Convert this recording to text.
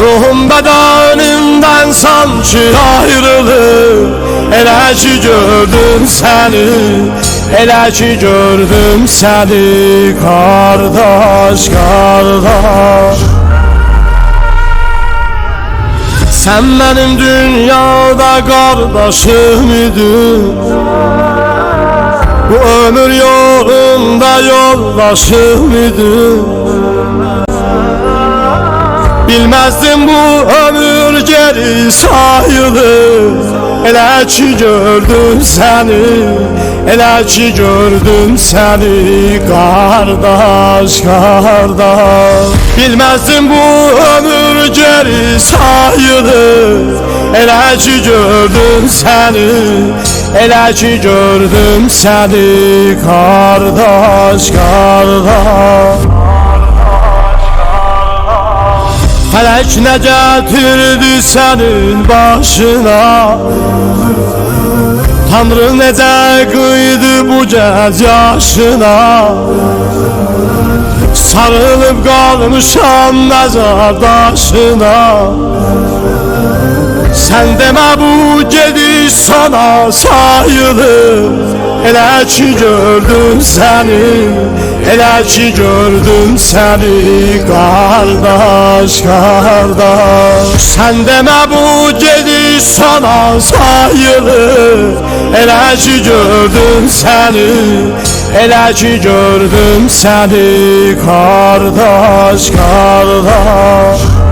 Ruhum bedenimden sanki ayrılır. Elə ki gördüm səni Elə ki gördüm səni Kardeş, kardeş. Sen benim dünyada kardeşim idin. Bu ömür yolunda yoldaşım idin Bilmezdim bu ömür geri sayılır Elə ki gördüm seni Elə ki gördüm seni Kardeş, kardeş. Bilmezdim bu ömür geri sayılır Elə ki gördüm seni Elə ki gördüm seni Kardeş, kardeş Felek ne getirdi senin başına? Tanrı necə kıydı bu gez yaşına? Sarılıp kalmışam mezar taşına Sen deme bu gediş sana sayılır. Elə ki gördüm seni Elə ki gördüm seni Kardeş, kardeş. Sen deme bu gediş sana sayılır Elə ki gördüm seni Elə ki gördüm seni Kardeş, kardeş